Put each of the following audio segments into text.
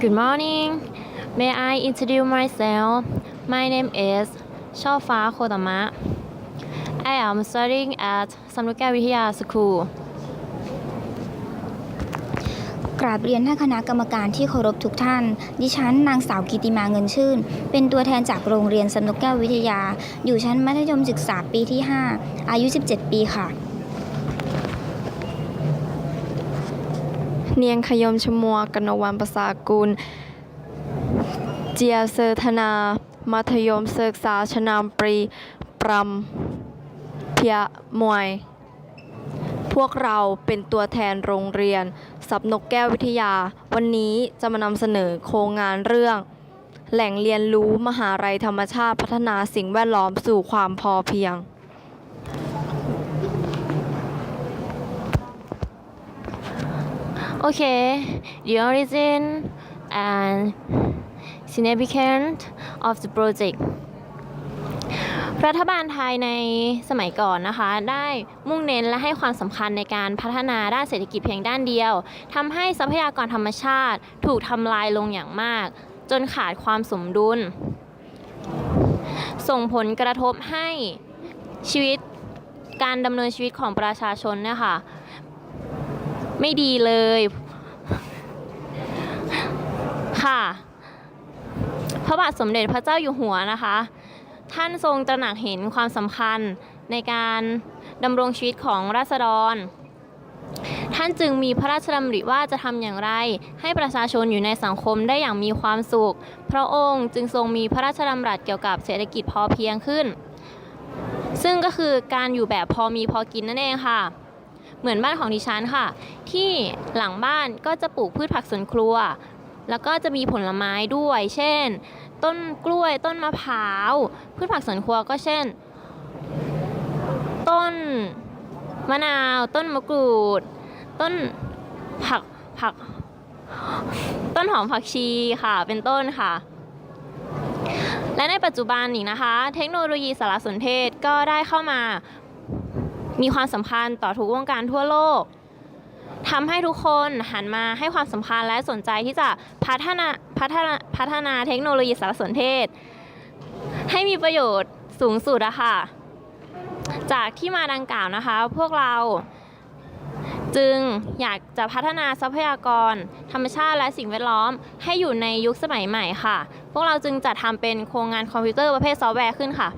Good morning. May I introduce myself? My name is ช่อฟ้าโคตมะ I am studying at สำนักแก้ววิทยา School. กราบเรียนท่านคณะกรรมการที่เคารพทุกท่าน ดิฉันนางสาวกิติมาเงินชื่น เป็นตัวแทนจากโรงเรียนสนุกแก้ววิทยา อยู่ชั้นมัธยมศึกษาปีที่ 5 อายุ 17 ปีค่ะ เนียงขยมชมัวกนวันประสากุล เจียเซอธนา มัธยมศึกษาชนามปรี ปรำเพียมวย พวกเราเป็นตัวแทนโรงเรียน สับนกแก้ววิทยา วันนี้จะมานำเสนอโครงงานเรื่อง แหล่งเรียนรู้มหาลัยธรรมชาติพัฒนาสิ่งแวดล้อมสู่ความพอเพียง Okay, the origin and significance of the project รัฐบาลไทยในสมัยก่อนนะคะ ได้มุ่งเน้นและให้ความสำคัญในการพัฒนาด้านเศรษฐกิจเพียงด้านเดียวทำให้ทรัพยากรธรรมชาติถูกทำลายลงอย่างมาก จนขาดความสมดุล ส่งผลกระทบให้ชีวิตการดำเนินชีวิตของประชาชนเนี่ยค่ะ ไม่ดีเลย ค่ะ พระบาทสมเด็จพระเจ้าอยู่หัวนะคะ ท่านทรงตระหนักเห็นความสำคัญในการดำรงชีวิตของราษฎร ท่านจึงมีพระราชดำริว่าจะทำอย่างไร ให้ประชาชนอยู่ในสังคมได้อย่างมีความสุข พระองค์จึงทรงมีพระราชดำรัสเกี่ยวกับเศรษฐกิจพอเพียงขึ้น ซึ่งก็คือการอยู่แบบพอมีพอกินนั่นเองค่ะ เหมือนบ้านของดิฉันค่ะ ที่หลังบ้านก็จะปลูกพืชผักสวนครัว แล้วก็จะมีผลไม้ด้วย เช่น ต้นกล้วยต้นมะพร้าว พืชผักสวนครัวก็เช่น ต้นมะนาว ต้นมะกรูด ต้นผักผัก ต้นหอมผักชีค่ะเป็นต้นค่ะ และในปัจจุบันนี้นะคะ เทคโนโลยีสารสนเทศก็ได้เข้ามา มีความสำคัญต่อทุกวงการทั่วโลกทำให้ทุกคนหันมาให้ความสำคัญและสนใจที่จะพัฒนาพัฒนาพัฒนาเทคโนโลยีสารสนเทศ ให้มีประโยชน์สูงสุดอะค่ะ จากที่มาดังกล่าวนะคะ พวกเราจึงอยากจะพัฒนาทรัพยากร ธรรมชาติและสิ่งแวดล้อม ให้อยู่ในยุคสมัยใหม่ค่ะ พวกเราจึงจัดทำเป็นโครงงานคอมพิวเตอร์ประเภทซอฟต์แวร์ขึ้นค่ะ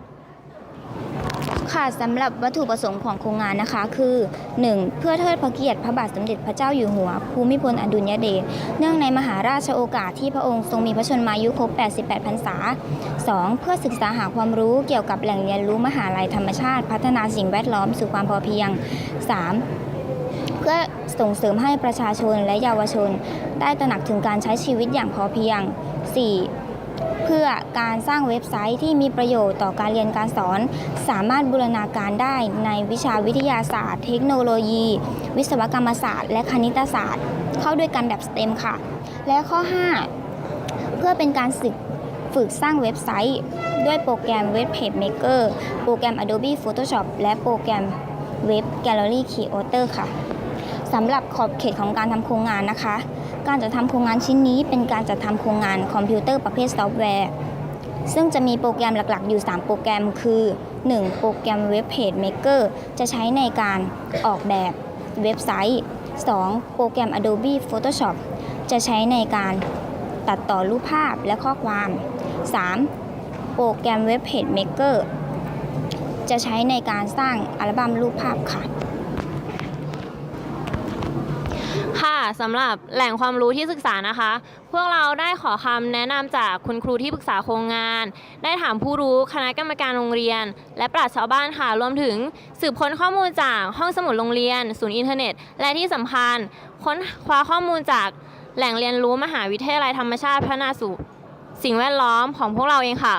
ค่ะสำหรับวัตถุประสงค์ของโครงงานนะคะ คือ 1. เพื่อเทิดพระเกียรติพระบาทสมเด็จพระเจ้าอยู่หัว ภูมิพลอดุลยเดชเนื่องในมหาราชโอกาสที่พระองค์ทรงมีพระชนมายุครบ 88 พรรษา 2. เพื่อศึกษาหาความรู้เกี่ยวกับแหล่งเรียนรู้มหาลัยธรรมชาติ พัฒนาสิ่งแวดล้อมสู่ความพอเพียง 3. เพื่อส่งเสริมให้ประชาชนและเยาวชน ได้ตระหนักถึงการใช้ชีวิตอย่างพอเพียง 4. เพื่อการสร้างเว็บไซต์ที่มีประโยชน์ต่อการเรียนการสอน สามารถบูรณาการได้ในวิชาวิทยาศาสตร์ เทคโนโลยี วิศวกรรมศาสตร์ และคณิตศาสตร์ เข้าด้วยกันแบบสเต็มค่ะ และข้อ 5 เพื่อเป็นการฝึกฝึกสร้างเว็บไซต์ ด้วยโปรแกรม Web Page Maker โปรแกรม Adobe Photoshop และโปรแกรม Web Gallery Creator ค่ะสำหรับขอบเขตของการทำโครงงานนะคะ การจัดทำโครงงานชิ้นนี้เป็นการจัดทำโครงงานคอมพิวเตอร์ประเภทซอฟต์แวร์ ซึ่งจะมีโปรแกรมหลักๆ อยู่ 3 โปรแกรม คือ 1. โปรแกรม Web Page Maker จะใช้ในการออกแบบเว็บไซต์ 2. โปรแกรม Adobe Photoshop จะใช้ในการตัดต่อรูปภาพและข้อความ 3. โปรแกรม Web Page Maker จะใช้ในการสร้างอัลบั้มรูปภาพค่ะ ค่ะสำหรับแหล่งความรู้ที่ศึกษานะคะ พวกเราได้ขอคำแนะนำจากคุณครูที่ปรึกษาโครงงาน ได้ถามผู้รู้คณะกรรมการโรงเรียน และปราชญ์ชาวบ้านค่ะรวมถึงสืบค้นข้อมูลจากห้องสมุดโรงเรียน ศูนย์อินเทอร์เน็ต และที่สำคัญค้นคว้าข้อมูลจากแหล่งเรียนรู้มหาวิทยาลัยธรรมชาติพัฒนาสู่สิ่งแวดล้อมของพวกเราเองค่ะ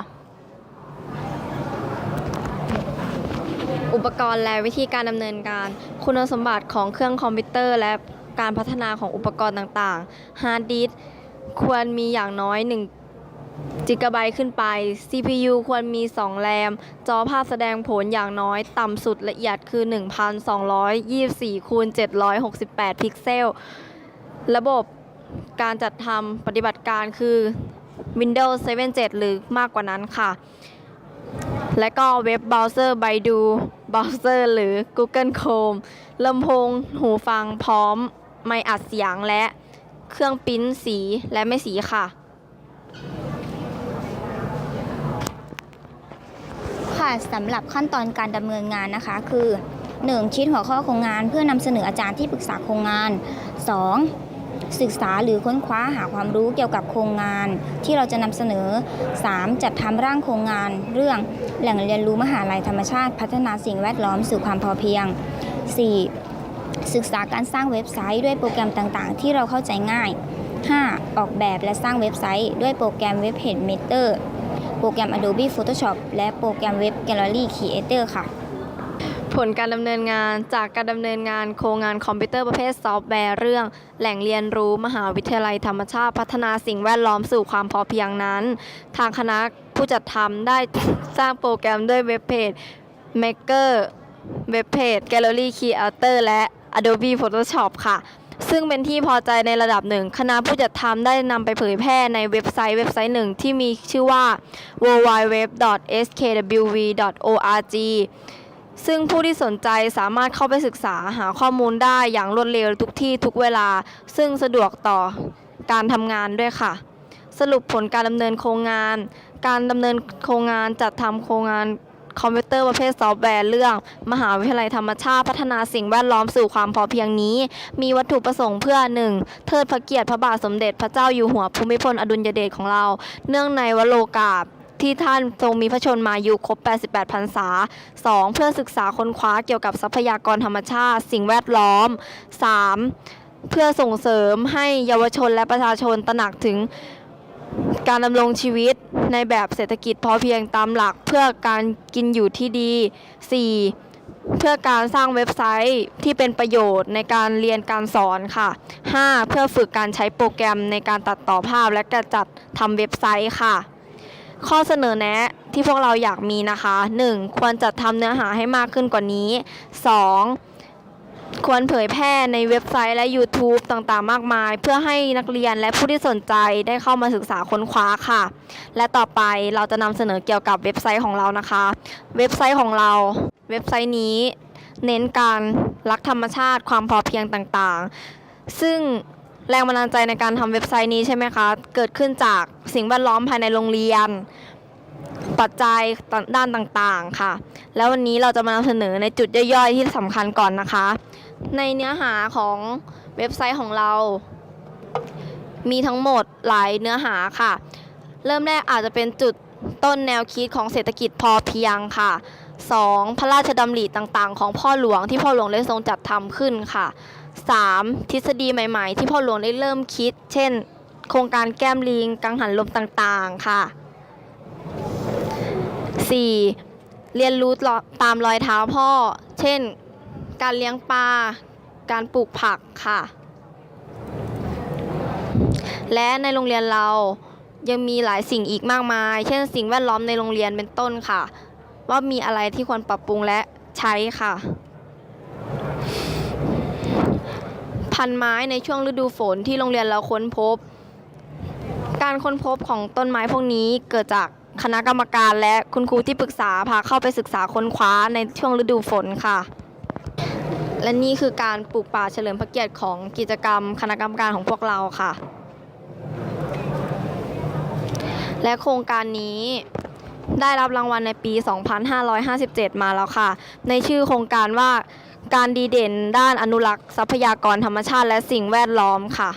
อุปกรณ์และวิธีการดำเนินการ คุณสมบัติของเครื่องคอมพิวเตอร์และ การพัฒนาของอุปกรณ์ต่างๆ ฮาร์ดดิสควรมีอย่างน้อย 1 จิกะไบต์ขึ้นไป CPU ควรมี 2 แรม จอภาพแสดงผลอย่างน้อย ต่ำสุดละเอียดคือ 1,224คูณ768 พิกเซล ระบบการจัดทำปฏิบัติการคือ Windows 7 7 หรือมากกว่านั้นค่ะ และก็เว็บเบราว์เซอร์ไบดูเบราว์เซอร์หรือ Google Chrome ลำโพงหูฟังพร้อม ไมค์อัดเสียงและเครื่องปริ้นสีและไม่สีค่ะ ค่ะสำหรับขั้นตอนการดำเนินงานนะคะ คือ 1. คิดหัวข้อโครงงานเพื่อนำเสนออาจารย์ที่ปรึกษาโครงงาน 2. ศึกษาหรือค้นคว้าหาความรู้เกี่ยวกับโครงงาน ที่เราจะนำเสนอ 3. จัดทำร่างโครงงาน เรื่องแหล่งเรียนรู้มหาลัยธรรมชาติ พัฒนาสิ่งแวดล้อมสู่ความพอเพียง 4. ศึกษาการสร้างเว็บไซต์ด้วยโปรแกรมต่างๆ ที่เราเข้าใจง่าย 5. ออกแบบและสร้างเว็บไซต์ ด้วยโปรแกรม Web Page Maker โปรแกรม Adobe Photoshop และโปรแกรม Web Gallery Creator ค่ะ ผลการดำเนินงานจากการดำเนินงานโครงงานคอมพิวเตอร์ประเภทซอฟต์แวร์เรื่อง แหล่งเรียนรู้มหาวิทยาลัยธรรมชาติพัฒนาสิ่งแวดล้อมสู่ความพอเพียงนั้น ทางคณะผู้จัดทำได้สร้างโปรแกรมด้วยเว็บเพจ Maker เว็บเพจ Gallery Creator และ Adobe Photoshop ค่ะ ซึ่งเป็นที่พอใจในระดับหนึ่ง คณะผู้จัดทำได้นำไปเผยแพร่ในเว็บไซต์เว็บไซต์หนึ่งที่มีชื่อว่า www.skwv.org ซึ่งผู้ที่สนใจสามารถเข้าไปศึกษาหาข้อมูลได้อย่างรวดเร็วทุกที่ทุกเวลา ซึ่งสะดวกต่อการทำงานด้วยค่ะ สรุปผลการดำเนินโครงงาน การดำเนินโครงงานจัดทำโครงงาน คอมพิวเตอร์ประเภทซอฟต์แวร์เรื่อง มหาวิทยาลัยธรรมชาติพัฒนาสิ่งแวดล้อมสู่ความพอเพียงนี้ มีวัตถุประสงค์เพื่อ 1. เทิดพระเกียรติพระบาทสมเด็จพระเจ้าอยู่หัวภูมิพลอดุลยเดชของเรา เนื่องในวโรกาสที่ท่านทรงมีพระชนมายุครบ 88 พรรษา 2. เพื่อศึกษาค้นคว้าเกี่ยวกับทรัพยากรธรรมชาติ สิ่งแวดล้อม 3. เพื่อส่งเสริมให้เยาวชนและประชาชนตระหนักถึง การดำรงชีวิตในแบบเศรษฐกิจพอเพียงตามหลักเพื่อการกินอยู่ที่ดี 4. เพื่อการสร้างเว็บไซต์ที่เป็นประโยชน์ในการเรียนการสอนค่ะ 5. เพื่อฝึกการใช้โปรแกรมในการตัดต่อภาพและการจัดทำเว็บไซต์ค่ะ ข้อเสนอแนะที่พวกเราอยากมีนะคะ 1. ควรจัดทำเนื้อหาให้มากขึ้นกว่านี้ 2. ควรเผยแพร่ในเว็บไซต์และ YouTube ต่างๆ มากมาย เพื่อให้นักเรียนและผู้ที่สนใจได้เข้ามาศึกษาค้นคว้าค่ะ และต่อไปเราจะนำเสนอเกี่ยวกับเว็บไซต์ของเรานะคะ เว็บไซต์ของเรา เว็บไซต์นี้ เน้นการรักธรรมชาติความพอเพียงต่างๆ ซึ่งแรงบันดาลใจในการทำเว็บไซต์นี้ใช่ไหมคะ เกิดขึ้นจากสิ่งแวดล้อมภายในโรงเรียน ปัจจัยด้านต่างๆค่ะ แล้ววันนี้เราจะมานำเสนอในจุดย่อยๆที่สำคัญก่อนนะคะ ในเนื้อหาของเว็บไซต์ของเรา มีทั้งหมดหลายเนื้อหาค่ะ เริ่มแรกอาจจะเป็นจุดต้นแนวคิดของเศรษฐกิจพอเพียงค่ะ 2. พระราชดำริต่างๆ ของพ่อหลวงที่พ่อหลวงได้ทรงจัดทำขึ้นค่ะ 3. ทฤษฎีใหม่ๆ ที่พ่อหลวงได้เริ่มคิด เช่น โครงการแก้มลิง กังหันลมต่างๆ ค่ะ 4. เรียนรู้ตามรอยเท้าพ่อ เช่น การเลี้ยงปลา การปลูกผักค่ะ และในโรงเรียนเรายังมีหลายสิ่งอีกมากมาย เช่น สิ่งแวดล้อมในโรงเรียนเป็นต้นค่ะ ว่ามีอะไรที่ควรปรับปรุงและใช้ค่ะ พันไม้ในช่วงฤดูฝนที่โรงเรียนเราค้นพบ การค้นพบของต้นไม้พวกนี้เกิดจากคณะกรรมการและคุณครูที่ปรึกษาพาเข้าไปศึกษาค้นคว้าในช่วงฤดูฝนค่ะ และนี่คือการปลูกป่าเฉลิมพระเกียรติของกิจกรรมคณะกรรมการของพวกเราค่ะ และโครงการนี้ได้รับรางวัลในปี 2557 มาแล้วค่ะ ในชื่อโครงการว่าการดีเด่นด้านอนุรักษ์ทรัพยากรธรรมชาติและสิ่งแวดล้อมค่ะ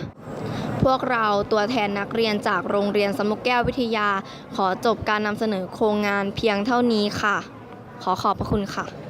พวกเราตัวแทนนักเรียนจากโรงเรียนสมุกแก้ววิทยา ขอจบการนำเสนอโครงงานเพียงเท่านี้ค่ะ ขอขอบพระคุณค่ะ